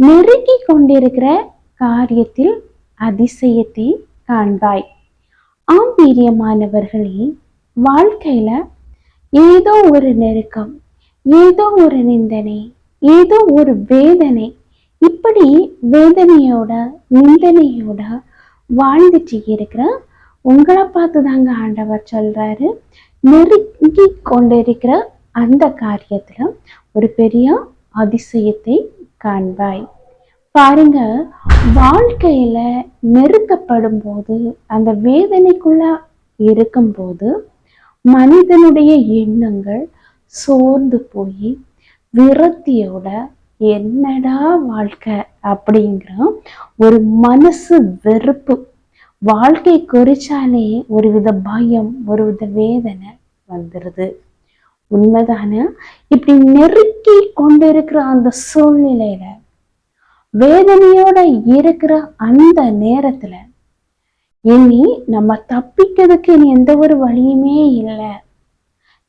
நெருங்கி கொண்டிருக்கிற காரியத்தில் அதிசயத்தை காண்பாய். ஆம்பீரியமானவர்களே வாழ்க்கையில ஏதோ ஒரு நெருக்கம் ஏதோ ஒரு நிந்தனை ஏதோ ஒரு வேதனை இப்படி வேதனையோட நிந்தனையோட வாழ்ந்துட்டு இருக்கிற உங்களை பார்த்து தாங்க ஆண்டவர் சொல்றாரு. நெருங்கி கொண்டிருக்கிற அந்த காரியத்துல ஒரு பெரிய அதிசயத்தை காண்பாய். பாருங்க வாழ்க்கையில நெருக்கப்படும் போது அந்த வேதனைக்குள்ள இருக்கும்போது மனிதனுடைய எண்ணங்கள் சோர்ந்து போய் விரத்தியோட என்னடா வாழ்க்கை அப்படிங்கிற ஒரு மனசு வெறுப்பு. வாழ்க்கை குறிச்சாலே ஒரு வித பயம் ஒரு வித வேதனை வந்துடுது உண்மைதானே? இப்படி நெருக்கி கொண்டிருக்கிற அந்த சூழ்நிலையில வேதனையோட இருக்கிற அந்த நேரத்துல இனி நம்ம தப்பிக்கிறதுக்கு இனி எந்த ஒரு வழியுமே இல்லை.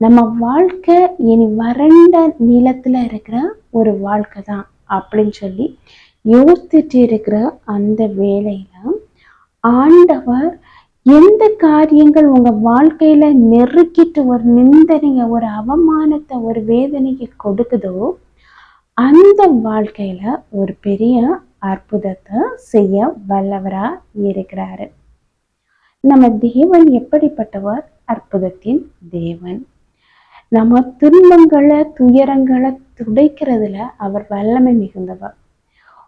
நம்ம வாழ்க்கை இனி வறண்ட நிலத்துல இருக்கிற ஒரு வாழ்க்கை தான் அப்படின்னு சொல்லி யோசிச்சுட்டு இருக்கிற அந்த வேலையில ஆண்டவர் எந்த காரியங்கள் உங்க வாழ்க்கையில நெருக்கிட்டு ஒரு நிந்தனைய ஒரு அவமானத்தை ஒரு வேதனையை கொடுக்குதோ அந்த வாழ்க்கையில ஒரு பெரிய அற்புதத்தை செய்ய வல்லவரா இருக்கிறாரு. நம்ம தேவன் எப்படிப்பட்டவர்? அற்புதத்தின் தேவன். நம்ம துன்பங்களை துயரங்களை துடைக்கிறதுல அவர் வல்லமை மிகுந்தவர்.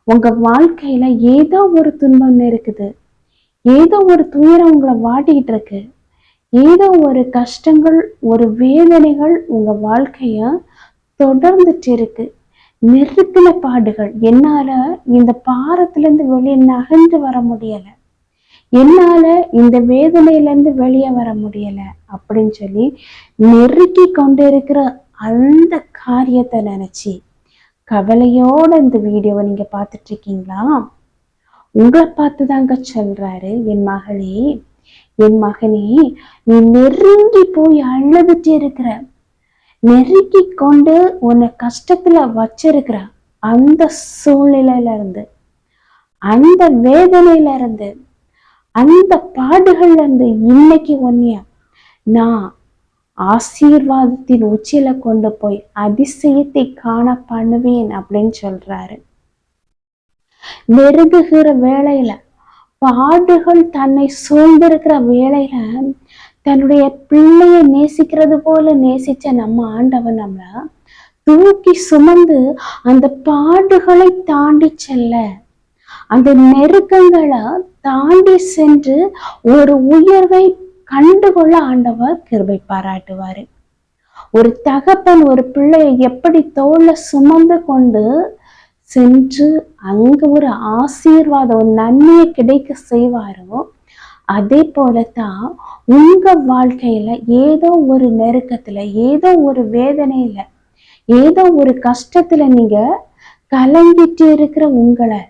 உங்க வாழ்க்கையில ஏதோ ஒரு துன்பம் இருக்குது. ஏதோ ஒரு துயரம் உங்களை வாட்டிக்கிட்டு இருக்கு. ஏதோ ஒரு கஷ்டங்கள் ஒரு வேதனைகள் உங்க வாழ்க்கைய தொடர்ந்துட்டு இருக்கு. நெருக்கின பாடுகள். என்னால இந்த பாரத்துல இருந்து வெளியே நகர்ந்து வர முடியல. என்னால இந்த வேதனையில இருந்து வெளியே வர முடியல. அப்படின்னு சொல்லி நெருக்கி கொண்டு இருக்கிற அந்த காரியத்தை நினைச்சு கவலையோட இந்த வீடியோவை நீங்க பார்த்துட்டு இருக்கீங்களா? உங்களை பார்த்து தாங்க சொல்றாரு என் மகளே என் மகனே நீ நெருங்கி போய் அழுதுட்டு இருக்கிற நெருக்கி கொண்டு உன்னை கஷ்டத்துல வச்சிருக்கிற அந்த சூழ்நிலையில இருந்து அந்த வேதனையில இருந்து அந்த பாடுகள்ல இருந்து இன்னைக்கு ஒன்னிய நான் ஆசீர்வாதத்தின் உச்சியில கொண்டு போய் அதிசயத்தை காண பண்ணுவேன் அப்படின்னு சொல்றாரு. நெருங்குகிற வேளையில பாடுகள் தன்னை சூழ்ந்திருக்கிற வேளையில தன்னுடைய பிள்ளைய நேசிக்கிறது போல நேசிச்ச நம்ம ஆண்டவன் நம்மள தூக்கி சுமந்து அந்த பாடுகளை தாண்டி செல்ல அந்த நெருக்கங்களை தாண்டி சென்று ஒரு உயர்வை கண்டுகொள்ள ஆண்டவர் கிருபை பாராட்டுவாரு. ஒரு தகப்பன் ஒரு பிள்ளையை எப்படி தோல்ல சுமந்து கொண்டு சென்று அங்க ஒரு ஆசீர்வாதம் ஒரு நன்மையை கிடைக்க செய்வாரோ அதே போலத்தான் உங்க வாழ்க்கையில ஏதோ ஒரு நெருக்கத்துல ஏதோ ஒரு வேதனையில ஏதோ ஒரு கஷ்டத்துல நீங்க கலங்கிட்டு இருக்கிற உங்களை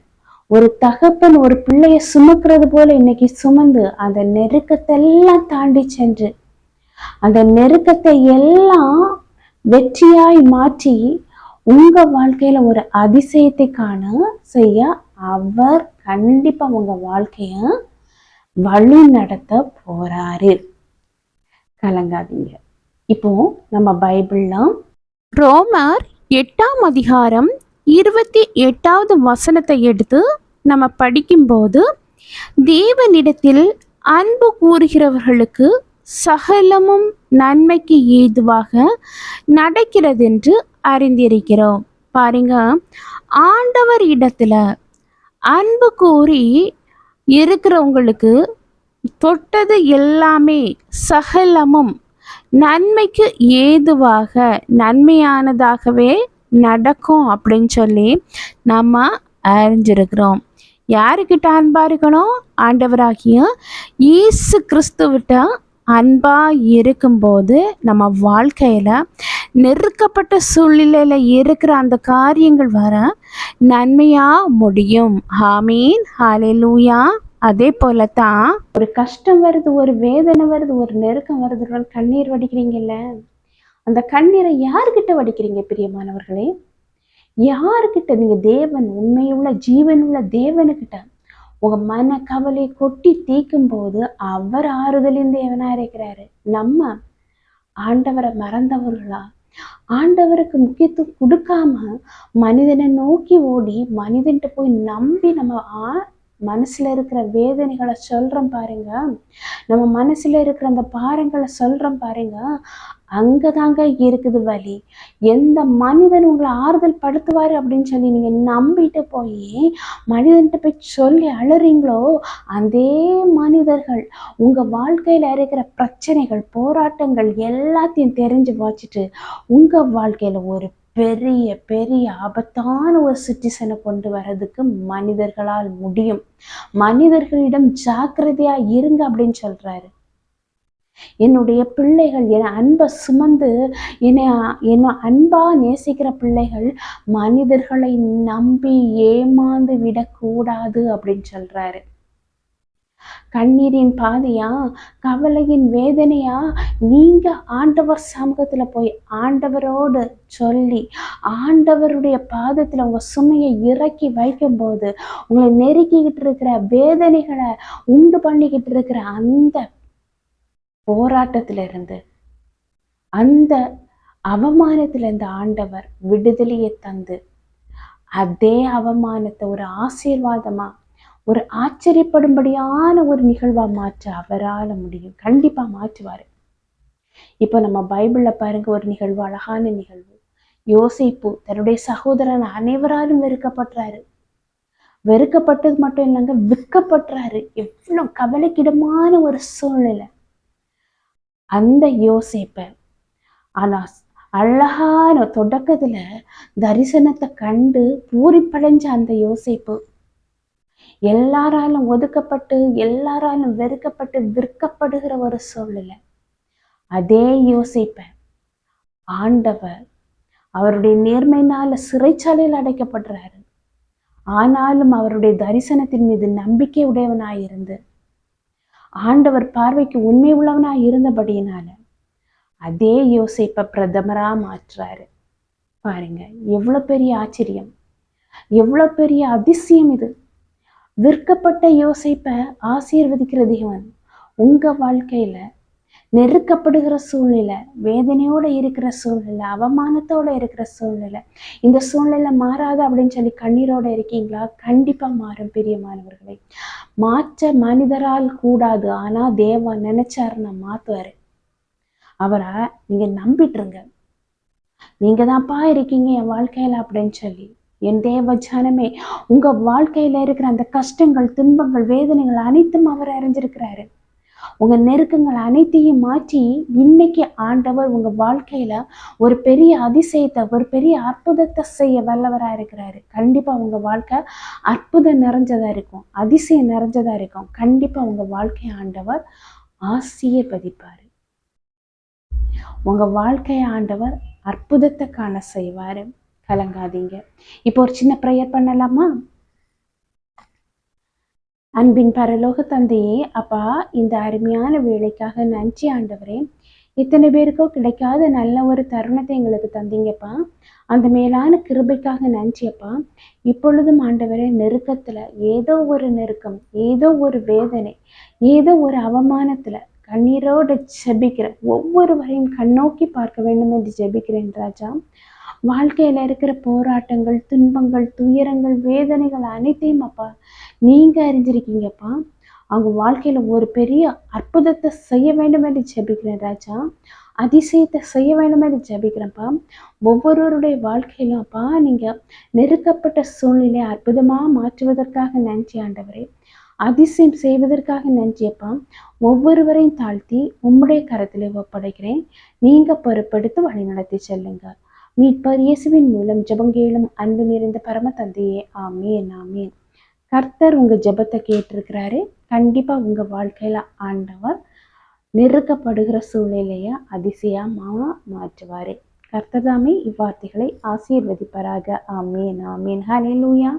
ஒரு தகப்பன் ஒரு பிள்ளைய சுமக்கிறது போல இன்னைக்கு சுமந்து அந்த நெருக்கத்தை எல்லாம் தாண்டி சென்று அந்த நெருக்கத்தை எல்லாம் வெற்றியாய் மாற்றி உங்க வாழ்க்கையில ஒரு அதிசயத்தை காண செய்ய அவர் கண்டிப்பா உங்க வாழ்க்கைய வழி நடத்த போறாரு. கலங்காதீங்க. இப்போ நம்ம பைபிள்லாம் ரோமர் எட்டாம் அதிகாரம் இருபத்தி எட்டாவது வசனத்தை எடுத்து நம்ம படிக்கும்போது தேவனிடத்தில் அன்பு கூறுகிறவர்களுக்கு சகலமும் நன்மைக்கு ஏதுவாக நடக்கிறதென்று அறிந்திருக்கிறோம். பாருங்க. ஆண்டவர் இடத்துல அன்பு கூறி இருக்கிறவங்களுக்கு தொட்டது எல்லாமே சகலமும் நன்மைக்கு ஏதுவாக நன்மையானதாகவே நடக்கும் அப்படின்னு சொல்லி நம்ம அறிஞ்சிருக்கிறோம். யாருக்கிட்ட அன்பாக இருக்கணும்? ஆண்டவராகிய இயேசு கிறிஸ்துவிட்ட அன்பாக இருக்கும்போது நம்ம வாழ்க்கையில் நெருக்கப்பட்ட சூழ்நிலையில் இருக்கிற அந்த காரியங்கள் வர நன்மையா முடியும். ஹாமீன் ஹாலெலூயா அதே போல தான் ஒரு கஷ்டம் வருது ஒரு வேதனை வருது ஒரு நெருக்கம் வருது கண்ணீர் வடிக்கிறீங்கல்ல? அந்த கண்ணீரை யாருக்கிட்ட வடிக்கிறீங்க பிரியமானவர்களே? யாருக்கிட்ட நீங்க தேவன் உண்மையுள்ள ஜீவனுள்ள தேவனுக்கிட்ட. உங்க மன கவலை கொட்டி தீக்கும் போது அவர் ஆறுதலின் தேவனா இருக்கிறாரு? நம்ம ஆண்டவரை மறந்தவர்களா? ஆண்டவருக்கு முக்கியத்துவம் கொடுக்காம மனிதனை நோக்கி ஓடி மனிதன்கிட்ட போய் நம்பி நம்ம ஆ மனசுல இருக்கிற வேதனைகளை சொல்றோம் பாருங்க. நம்ம மனசுல இருக்கிற அந்த பாரங்களை சொல்றோம் பாருங்க. அங்கதாங்க இருக்குது வலி. எந்த மனிதன் உங்களை ஆறுதல் படுத்துவாரு அப்படின்னு சொல்லி நீங்க நம்பிட்டு போய் மனிதன்கிட்ட போய் சொல்லி அழுறீங்களோ அதே மனிதர்கள் உங்க வாழ்க்கையில இருக்கிற பிரச்சனைகள் போராட்டங்கள் எல்லாத்தையும் தெரிஞ்சு வச்சுட்டு உங்க வாழ்க்கையில ஒரு பெரிய பெரிய ஆபத்தான ஒரு சிட்டிசனை கொண்டு வர்றதுக்கு மனிதர்களால் முடியும். மனிதர்களிடம் ஜாக்கிரதையா இருங்க அப்படின்னு சொல்றாரு. என்னுடைய பிள்ளைகள் என் அன்பை சுமந்து என்னை என்ன அன்பா நேசிக்கிற பிள்ளைகள் மனிதர்களை நம்பி ஏமாந்து விடக்கூடாது அப்படின்னு சொல்றாரு. கண்ணீரின் பாதையா? கவலையின் வேதனையா? நீங்க ஆண்டவர் சமூகத்துல போய் ஆண்டவரோடு சொல்லி ஆண்டவருடைய பாதத்துல உங்க சுமையை இறக்கி வைக்கும்போது உங்களை நெருக்கிக்கிட்டு இருக்கிற வேதனைகளை உண்டு பண்ணிக்கிட்டு இருக்கிற அந்த போராட்டத்தில இருந்து அந்த அவமானத்துல இருந்து ஆண்டவர் விடுதலையை தந்து அதே அவமானத்தை ஒரு ஆசீர்வாதமா ஒரு ஆச்சரியப்படும்படியான ஒரு நிகழ்வா மாற்ற அவரால முடியும். கண்டிப்பா மாற்றுவாரு. இப்போ நம்ம பைபிள்ல பாருங்க ஒரு நிகழ்வு அழகான நிகழ்வு. யோசிப்பு தன்னுடைய சகோதரன் அனைவராலும் வெறுக்கப்படுறாரு வெறுக்கப்பட்டது மட்டும் இல்லைங்க விற்கப்படுறாரு எவ்வளவு கவலைக்கிடமான ஒரு சூழ்நிலை. அந்த யோசிப்ப ஆனா அழகான தொடக்கத்துல தரிசனத்தை கண்டு பூரிப்படைஞ்ச அந்த யோசிப்பு எல்லாராலும் ஒதுக்கப்பட்டு எல்லாராலும் வெறுக்கப்பட்டு விற்கப்படுகிற ஒரு சூழ்நிலை. அதே யோசிப்ப ஆண்டவர் அவருடைய நேர்மையினால சிறைச்சாலையில் அடைக்கப்படுறாரு. ஆனாலும் அவருடைய தரிசனத்தின் மீது நம்பிக்கை உடையவனாயிருந்து ஆண்டவர் பார்வைக்கு உண்மை உள்ளவனாய் இருந்தபடியினால அதே யோசிப்பை பிரதமரா மாற்றுறாரு. பாருங்க எவ்வளவு பெரிய ஆச்சரியம். எவ்வளவு பெரிய அதிசயம் இது. விற்கப்பட்ட யோசிப்பை ஆசீர்வதிக்கிற தேவன் உங்க வாழ்க்கையில நெருக்கப்படுகிற சூழ்நிலை வேதனையோட இருக்கிற சூழ்நிலை அவமானத்தோட இருக்கிற சூழ்நிலை இந்த சூழ்நிலை மாறாது அப்படின்னு சொல்லி கண்ணீரோட இருக்கீங்களா? கண்டிப்பா மாறும் பிரியமானவர்களை. மாற்ற மனிதரால் கூடாது ஆனா தேவா நினைச்சாருன்னா மாத்துவாரு. அவரை நீங்க நம்பிட்டுருங்க. நீங்கள் தான்ப்பா இருக்கீங்க என் வாழ்க்கையில அப்படின்னு சொல்லி. என் தேவ ஜனமே உங்க வாழ்க்கையில இருக்கிற அந்த கஷ்டங்கள் துன்பங்கள் வேதனைகள் அனைத்தும் அவர் அறிஞ்சிருக்கிறாரு. உங்க நெருக்கங்கள் அனைத்தையும் மாற்றி இன்னைக்கு ஆண்டவர் உங்க வாழ்க்கையில ஒரு பெரிய அதிசயத்தை ஒரு பெரிய அற்புதத்தை செய்ய வல்லவரா இருக்கிறாரு. கண்டிப்பா உங்க வாழ்க்கை அற்புதம் நிறைஞ்சதா இருக்கும் அதிசயம் நிறைஞ்சதா இருக்கும். கண்டிப்பா உங்க வாழ்க்கையை ஆண்டவர் ஆசீர்வதிப்பாரு. உங்க வாழ்க்கையை ஆண்டவர் அற்புதத்தை காண செய்வாரு. கலங்காதீங்க. இப்போ ஒரு சின்ன ப்ரேயர் பண்ணலாமா? அன்பின் பரலோக தந்தையே அப்பா இந்த அருமையான வேலைக்காக நன்றி ஆண்டவரே. இத்தனை பேருக்கோ கிடைக்காத நல்ல ஒரு தருணத்தை எங்களுக்கு தந்தீங்கப்பா. அந்த மேலான கிருபைக்காக நன்றியப்பா இப்பொழுதும் ஆண்டவரே நெருக்கத்துல ஏதோ ஒரு நெருக்கம் ஏதோ ஒரு வேதனை ஏதோ ஒரு அவமானத்துல கண்ணீரோடு ஜெபிக்கிற ஒவ்வொருவரையும் கண்ணோக்கி பார்க்க வேண்டும் என்று ஜெபிக்கிறேன் ராஜா. வாழ்க்கையில இருக்கிற போராட்டங்கள் துன்பங்கள் துயரங்கள் வேதனைகள் அனைத்தையும் அப்பா நீங்க அறிஞ்சிருக்கீங்கப்பா. அவங்க வாழ்க்கையில ஒரு பெரிய அற்புதத்தை செய்ய வேண்டும் என்று ஜெபிக்கிறேன் ராஜா. அதிசயத்தை செய்ய வேண்டும் என்று ஜெபிக்கிறேன்ப்பா. ஒவ்வொருவருடைய வாழ்க்கையிலும் அப்பா நீங்க நெருக்கப்பட்ட சூழ்நிலையை அற்புதமா மாற்றுவதற்காக நன்றி ஆண்டவரே. அதிசயம் செய்வதற்காக நன்றியப்பா ஒவ்வொருவரையும் தாழ்த்தி உம்முடைய கரத்திலே ஒப்படைக்கிறேன். நீங்க பொறுப்படுத்து வழிநடத்தி செல்லுங்கள் செல்லுங்க. மீட்பர் இயேசுவின் மூலம் ஜபங்கேளும் அன்பு நிறைந்த பரம தந்தையே ஆமேன் ஆமேன். கர்த்தர் உங்க ஜெபத்தை கேட்டிருக்கிறாரு. கண்டிப்பா உங்க வாழ்க்கையில ஆண்டவர் நெருக்கப்படுகிற சூழ்நிலையை அதிசயமாக மாற்றுவாரு. கர்த்ததாமே இவ்வார்த்தைகளை ஆசீர்வதிப்பராக. ஆமேன் ஆமேன். லூயா